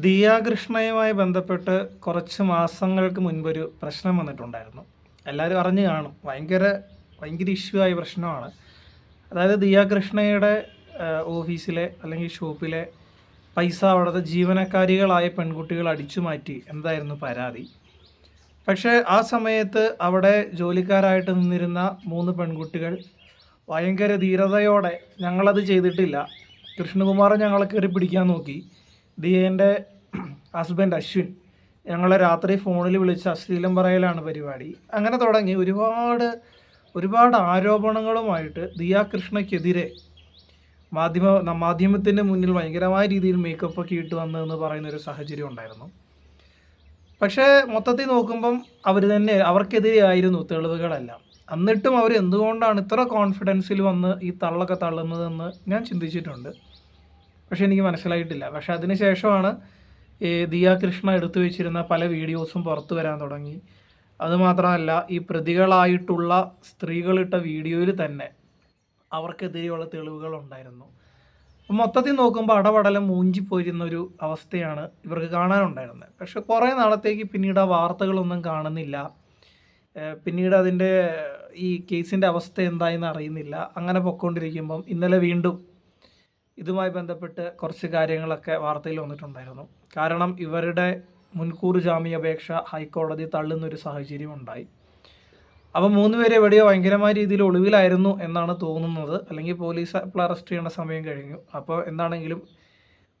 ദിയാകൃഷ്ണയുമായി ബന്ധപ്പെട്ട് കുറച്ച് മാസങ്ങൾക്ക് മുൻപൊരു പ്രശ്നം വന്നിട്ടുണ്ടായിരുന്നു. എല്ലാവരും അറിഞ്ഞു കാണും. ഭയങ്കര ഭയങ്കര ഇഷ്യൂ ആയ പ്രശ്നമാണ്. അതായത് ദിയാകൃഷ്ണയുടെ ഓഫീസിലെ അല്ലെങ്കിൽ ഷോപ്പിലെ പൈസ അവിടുത്തെ ജീവനക്കാരികളായ പെൺകുട്ടികൾ അടിച്ചു മാറ്റി എന്തായിരുന്നു പരാതി. പക്ഷേ ആ സമയത്ത് അവിടെ ജോലിക്കാരായിട്ട് നിന്നിരുന്ന മൂന്ന് പെൺകുട്ടികൾ ഭയങ്കര ധീരതയോടെ ഞങ്ങളത് ചെയ്തിട്ടില്ല. കൃഷ്ണകുമാർ ഞങ്ങളെ കയറി പിടിക്കാൻ നോക്കി. ദിയേന്റെ ഹസ്ബൻഡ് അശ്വിൻ ഞങ്ങളെ രാത്രി ഫോണിൽ വിളിച്ച് അശ്ലീലം പറയലാണ് പരിപാടി. അങ്ങനെ തുടങ്ങി ഒരുപാട് ഒരുപാട് ആരോപണങ്ങളുമായിട്ട് ദിയ കൃഷ്ണയ്ക്കെതിരെ മാധ്യമ മാധ്യമത്തിന്റെ മുന്നിൽ ഭയങ്കരമായ രീതിയിൽ മേക്കപ്പ് ഒക്കെ ഇട്ട് വന്നതെന്ന് പറയുന്ന ഒരു സാഹചര്യം ഉണ്ടായിരുന്നു. പക്ഷേ മൊത്തത്തിൽ നോക്കുമ്പം അവർ തന്നെ അവർക്കെതിരെ ആയിരുന്നു തെളിവുകളെല്ലാം. എന്നിട്ടും അവർ എന്തുകൊണ്ടാണ് ഇത്ര കോൺഫിഡൻസിൽ വന്ന് ഈ തള്ളൊക്കെ തള്ളുന്നതെന്ന് ഞാൻ ചിന്തിച്ചിട്ടുണ്ട്. പക്ഷേ എനിക്ക് മനസ്സിലായിട്ടില്ല. പക്ഷേ അതിന് ശേഷമാണ് ഈ ദിയ കൃഷ്ണ എടുത്തു വെച്ചിരുന്ന പല വീഡിയോസും പുറത്തു വരാൻ തുടങ്ങി. അതുമാത്രമല്ല ഈ പ്രതികളായിട്ടുള്ള സ്ത്രീകളിട്ട വീഡിയോയിൽ തന്നെ അവർക്കെതിരെയുള്ള തെളിവുകൾ ഉണ്ടായിരുന്നു. മൊത്തത്തിൽ നോക്കുമ്പോൾ അടപടലം മൂഞ്ചിപ്പോയിരുന്ന ഒരു അവസ്ഥയാണ് ഇവർക്ക് കാണാനുണ്ടായിരുന്നത്. പക്ഷെ കുറേ നാളത്തേക്ക് പിന്നീട് ആ വാർത്തകളൊന്നും കാണുന്നില്ല. പിന്നീട് അതിന്റെ ഈ കേസിന്റെ അവസ്ഥ എന്തായെന്ന് അറിയുന്നില്ല. അങ്ങനെ പൊക്കോണ്ടിരിക്കുമ്പം ഇന്നലെ വീണ്ടും ഇതുമായി ബന്ധപ്പെട്ട് കുറച്ച് കാര്യങ്ങളൊക്കെ വാർത്തയിൽ വന്നിട്ടുണ്ടായിരുന്നു. കാരണം ഇവരുടെ മുൻകൂർ ജാമ്യാപേക്ഷ ഹൈക്കോടതി തള്ളുന്നൊരു സാഹചര്യം ഉണ്ടായി. അപ്പോൾ മൂന്ന് പേരെ എവിടെയോ ഭയങ്കരമായ രീതിയിൽ ഒളിവിലായിരുന്നു എന്നാണ് തോന്നുന്നത്. അല്ലെങ്കിൽ പോലീസ് ഇപ്പോൾ അറസ്റ്റ് ചെയ്യേണ്ട സമയം കഴിഞ്ഞു. അപ്പോൾ എന്താണെങ്കിലും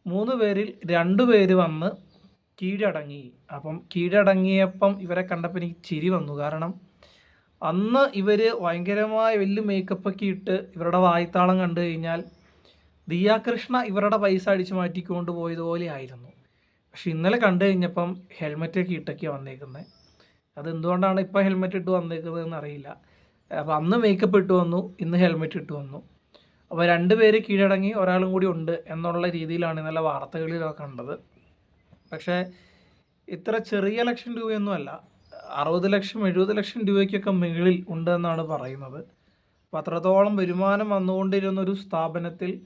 മൂന്ന് പേരിൽ രണ്ടു പേര് വന്ന് കീഴടങ്ങി. അപ്പം കീഴടങ്ങിയപ്പം ഇവരെ കണ്ടപ്പോൾ എനിക്ക് ചിരി വന്നു. കാരണം അന്ന് ഇവർ ഭയങ്കരമായ വലിയ മേക്കപ്പൊക്കെ ഇട്ട് ഇവരുടെ വായ്ത്താളം കണ്ടു കഴിഞ്ഞാൽ ദിയാകൃഷ്ണ ഇവരുടെ പൈസ അടിച്ചു മാറ്റിക്കൊണ്ട് പോയതുപോലെ ആയിരുന്നു. പക്ഷെ ഇന്നലെ കണ്ടു കഴിഞ്ഞപ്പം ഹെൽമെറ്റൊക്കെ ഇട്ടൊക്കെയാണ് വന്നേക്കുന്നത് അതെന്തുകൊണ്ടാണ് ഇപ്പോൾ ഹെൽമെറ്റ് ഇട്ട് വന്നേക്കുന്നതെന്ന് അറിയില്ല. അപ്പോൾ അന്ന് മേക്കപ്പ് ഇട്ട് വന്നു ഇന്ന് ഹെൽമെറ്റ് ഇട്ട് വന്നു. അപ്പോൾ രണ്ട് പേര് കീഴടങ്ങി ഒരാളും കൂടി ഉണ്ട് എന്നുള്ള രീതിയിലാണ് ഇന്നലെ വാർത്തകളിലൊക്കെ കണ്ടത്. പക്ഷേ ഇത്ര ചെറിയ ലക്ഷം രൂപയൊന്നുമല്ല അറുപത് ലക്ഷം എഴുപത് ലക്ഷം രൂപയ്ക്കൊക്കെ മുകളിൽ ഉണ്ടെന്നാണ് പറയുന്നത്. അപ്പോൾ അത്രത്തോളം വരുമാനം വന്നുകൊണ്ടിരുന്ന ഒരു സ്ഥാപനത്തിൽ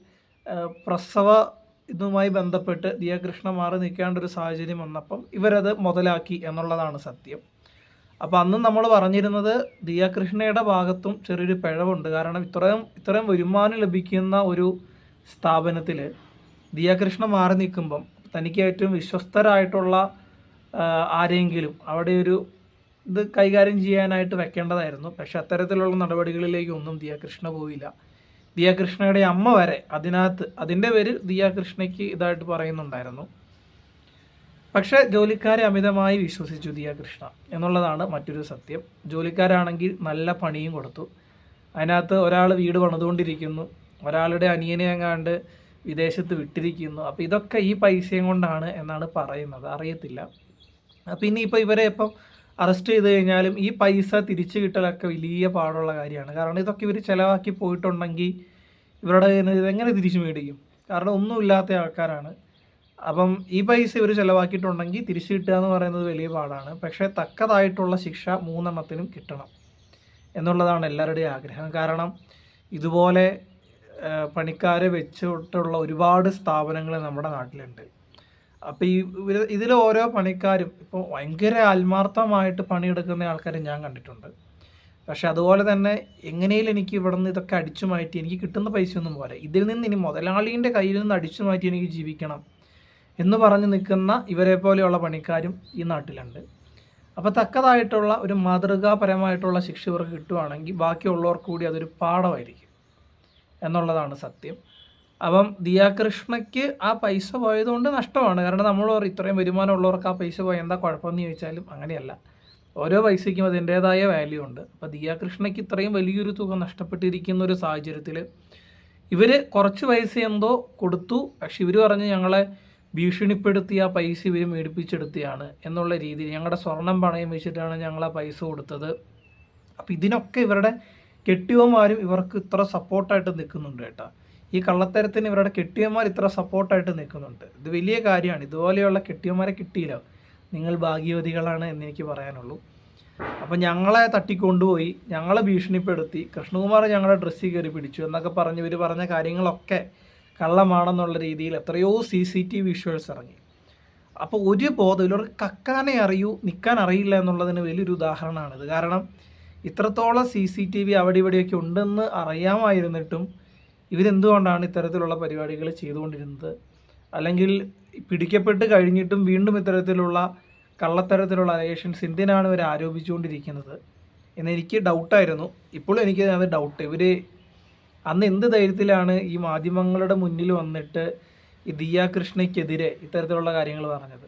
പ്രസവ ഇതുമായി ബന്ധപ്പെട്ട് ദിയകൃഷ്ണ മാറി നിൽക്കേണ്ട ഒരു സാഹചര്യം വന്നപ്പം ഇവരത് മുതലാക്കി എന്നുള്ളതാണ് സത്യം. അപ്പോൾ അന്ന് നമ്മൾ പറഞ്ഞിരുന്നത് ദിയകൃഷ്ണയുടെ ഭാഗത്തും ചെറിയൊരു പിഴവുണ്ട്. കാരണം ഇത്രയും ഇത്രയും വരുമാനം ലഭിക്കുന്ന ഒരു സ്ഥാപനത്തിൽ ദിയകൃഷ്ണ മാറി നിൽക്കുമ്പം തനിക്ക് ഏറ്റവും വിശ്വസ്തരായിട്ടുള്ള ആരെങ്കിലും അവിടെ ഒരു ഇത് കൈകാര്യം ചെയ്യാനായിട്ട് വെക്കേണ്ടതായിരുന്നു. പക്ഷെ അത്തരത്തിലുള്ള നടപടികളിലേക്കൊന്നും ദിയാകൃഷ്ണ പോയില്ല. ദിയാകൃഷ്ണയുടെ അമ്മ വരെ അതിനകത്ത് അതിന്റെ പേരിൽ ദിയാകൃഷ്ണയ്ക്ക് ഇതായിട്ട് പറയുന്നുണ്ടായിരുന്നു. പക്ഷേ ജോലിക്കാരെ അമിതമായി വിശ്വസിച്ചു ദിയാകൃഷ്ണ എന്നുള്ളതാണ് മറ്റൊരു സത്യം. ജോലിക്കാരാണെങ്കിൽ നല്ല പണിയും കൊടുത്തു. അതിനകത്ത് ഒരാൾ വീട് പണിതുകൊണ്ടിരിക്കുന്നു ഒരാളുടെ അനിയനെ എങ്ങാണ്ട് വിദേശത്ത് വിട്ടിരിക്കുന്നു. അപ്പോൾ ഇതൊക്കെ ഈ പൈസയും കൊണ്ടാണ് എന്നാണ് പറയുന്നത്. അറിയത്തില്ല. അപ്പം ഇനിയിപ്പോൾ ഇവരെ ഇപ്പം അറസ്റ്റ് ചെയ്ത് കഴിഞ്ഞാലും ഈ പൈസ തിരിച്ചു കിട്ടലൊക്കെ വലിയ പാടുള്ള കാര്യമാണ്. കാരണം ഇതൊക്കെ ഇവർ ചിലവാക്കി പോയിട്ടുണ്ടെങ്കിൽ ഇവരുടെ എങ്ങനെ തിരിച്ചു മേടിക്കും? കാരണം ഒന്നുമില്ലാത്ത ആൾക്കാരാണ്. അപ്പം ഈ പൈസ ഇവർ ചിലവാക്കിയിട്ടുണ്ടെങ്കിൽ തിരിച്ചു കിട്ടുക എന്ന് പറയുന്നത് വലിയ പാടാണ്. പക്ഷേ തക്കതായിട്ടുള്ള ശിക്ഷ മൂന്നെണ്ണത്തിനും കിട്ടണം എന്നുള്ളതാണ് എല്ലാവരുടെയും ആഗ്രഹം. കാരണം ഇതുപോലെ പണിക്കാരെ വെച്ചിട്ടുള്ള ഒരുപാട് സ്ഥാപനങ്ങൾ നമ്മുടെ നാട്ടിലുണ്ട്. അപ്പോൾ ഈ ഇതിൽ ഓരോ പണിക്കാരും ഇപ്പോൾ ഭയങ്കര ആത്മാർത്ഥമായിട്ട് പണിയെടുക്കുന്ന ആൾക്കാരെ ഞാൻ കണ്ടിട്ടുണ്ട്. പക്ഷെ അതുപോലെ തന്നെ എങ്ങനെയും എനിക്ക് ഇവിടെ നിന്ന് ഇതൊക്കെ അടിച്ചു മാറ്റി എനിക്ക് കിട്ടുന്ന പൈസ ഒന്നും പോലെ ഇതിൽ നിന്ന് ഇനി മുതലാളിന്റെ കയ്യിൽ നിന്ന് അടിച്ചു മാറ്റി എനിക്ക് ജീവിക്കണം എന്ന് പറഞ്ഞ് നിൽക്കുന്ന ഇവരെ പോലെയുള്ള പണിക്കാരും ഈ നാട്ടിലുണ്ട്. അപ്പോൾ തക്കതായിട്ടുള്ള ഒരു മാതൃകാപരമായിട്ടുള്ള ശിക്ഷ ഇവർക്ക് കിട്ടുവാണെങ്കിൽ ബാക്കിയുള്ളവർക്ക് കൂടി അതൊരു പാഠമായിരിക്കും. എന്നുള്ളതാണ് സത്യം. അപ്പം ദിയാകൃഷ്ണയ്ക്ക് ആ പൈസ പോയതുകൊണ്ട് നഷ്ടമാണ്. കാരണം നമ്മൾ ഇത്രയും ഇത്രയും വരുമാനമുള്ളവർക്ക് ആ പൈസ പോയി. എന്താ കുഴപ്പമെന്ന് ചോദിച്ചാലും അങ്ങനെയല്ല. ഓരോ പൈസയ്ക്കും അതിന്റേതായ വാല്യൂ ഉണ്ട്. അപ്പോൾ ദിയാകൃഷ്ണയ്ക്ക് ഇത്രയും വലിയൊരു തുക നഷ്ടപ്പെട്ടിരിക്കുന്ന ഒരു സാഹചര്യത്തിൽ ഇവർ കുറച്ച് പൈസ എന്തോ കൊടുത്തു. പക്ഷെ ഇവർ പറഞ്ഞ് ഞങ്ങളെ ഭീഷണിപ്പെടുത്തി ആ പൈസ ഇവർ മേടിപ്പിച്ചെടുത്തിയാണ് എന്നുള്ള രീതിയിൽ ഞങ്ങളുടെ സ്വർണം പണയം വെച്ചിട്ടാണ് ഞങ്ങൾ ആ പൈസ കൊടുത്തത്. അപ്പോൾ ഇതിനൊക്കെ ഇവരുടെ കെട്ടിയവന്മാരും ഇവർക്ക് ഇത്ര സപ്പോർട്ടായിട്ട് നിൽക്കുന്നുണ്ട് കേട്ടോ. ഈ കള്ളത്തരത്തിന് ഇവരുടെ കെട്ടിയന്മാർ ഇത്ര സപ്പോർട്ടായിട്ട് നിൽക്കുന്നുണ്ട്. ഇത് വലിയ കാര്യമാണ്. ഇതുപോലെയുള്ള കെട്ടിയന്മാരെ കിട്ടിയില്ല. നിങ്ങൾ ഭാഗ്യവതികളാണ് എന്നെനിക്ക് പറയാനുള്ളൂ. അപ്പം ഞങ്ങളെ തട്ടിക്കൊണ്ടുപോയി ഞങ്ങളെ ഭീഷണിപ്പെടുത്തി കൃഷ്ണകുമാർ ഞങ്ങളുടെ ഡ്രസ്സിൽ കയറി പിടിച്ചു എന്നൊക്കെ പറഞ്ഞ് ഇവർ പറഞ്ഞ കാര്യങ്ങളൊക്കെ കള്ളമാണെന്നുള്ള രീതിയിൽ എത്രയോ സി സി ടി വിഷ്വൽസ് ഇറങ്ങി. അപ്പോൾ ഒരു ബോധം ഒരു കക്കാനെ അറിയൂ നിൽക്കാൻ അറിയില്ല എന്നുള്ളതിന് വലിയൊരു ഉദാഹരണമാണിത് കാരണം ഇത്രത്തോളം സി സി ടി വി അവിടെ ഇവിടെയൊക്കെ ഉണ്ടെന്ന് അറിയാമായിരുന്നിട്ടും ഇവരെന്തുകൊണ്ടാണ് ഇത്തരത്തിലുള്ള പരിപാടികൾ ചെയ്തുകൊണ്ടിരുന്നത്? അല്ലെങ്കിൽ പിടിക്കപ്പെട്ട് കഴിഞ്ഞിട്ടും വീണ്ടും ഇത്തരത്തിലുള്ള കള്ളത്തരത്തിലുള്ള അലേഷൻസ് എന്തിനാണ് ഇവർ ആരോപിച്ചുകൊണ്ടിരിക്കുന്നത്? എന്നെനിക്ക് ഡൗട്ടായിരുന്നു ഇപ്പോഴും എനിക്ക് അത് ഡൗട്ട് ഇവർ അന്ന് എന്ത് ധൈര്യത്തിലാണ് ഈ മാധ്യമങ്ങളുടെ മുന്നിൽ വന്നിട്ട് ഈ ദിയ കൃഷ്ണയ്ക്കെതിരെ ഇത്തരത്തിലുള്ള കാര്യങ്ങൾ പറഞ്ഞത്?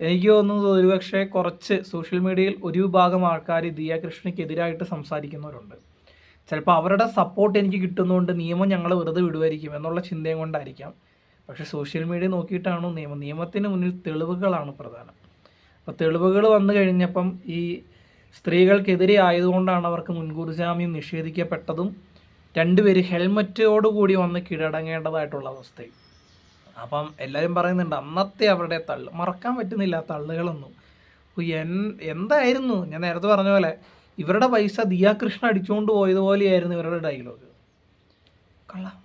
എനിക്ക് തോന്നുന്നത് ഒരുപക്ഷെ കുറച്ച് സോഷ്യൽ മീഡിയയിൽ ഒരു വിഭാഗം ആൾക്കാർ ദിയ കൃഷ്ണയ്ക്കെതിരായിട്ട് സംസാരിക്കുന്നവരുണ്ട്. ചിലപ്പോൾ അവരുടെ സപ്പോർട്ട് എനിക്ക് കിട്ടുന്നതുകൊണ്ട് നിയമം ഞങ്ങൾ വെറുതെ വിടുമായിരിക്കും എന്നുള്ള ചിന്തയും കൊണ്ടായിരിക്കാം. പക്ഷേ സോഷ്യൽ മീഡിയ നോക്കിയിട്ടാണോ നിയമം? നിയമത്തിന് മുന്നിൽ തെളിവുകളാണ് പ്രധാനം. അപ്പോൾ തെളിവുകൾ വന്നു കഴിഞ്ഞപ്പം ഈ സ്ത്രീകൾക്കെതിരെ ആയതുകൊണ്ടാണ് അവർക്ക് മുൻകൂർ ജാമ്യം നിഷേധിക്കപ്പെട്ടതും രണ്ടുപേര് ഹെൽമറ്റോടുകൂടി വന്ന് കീഴടങ്ങേണ്ടതായിട്ടുള്ള അവസ്ഥയും. അപ്പം എല്ലാവരും പറയുന്നുണ്ട് അന്നത്തെ അവരുടെ തള്ളു മറക്കാൻ പറ്റുന്നില്ല തള്ളുകളൊന്നും. എൻ എന്തായിരുന്നു? ഞാൻ നേരത്തെ പറഞ്ഞ പോലെ ഇവരുടെ പൈസ ദിയാകൃഷ്ണ അടിച്ചുകൊണ്ട് പോയതുപോലെയായിരുന്നു ഇവരുടെ ഡയലോഗ് കൊള്ളാം.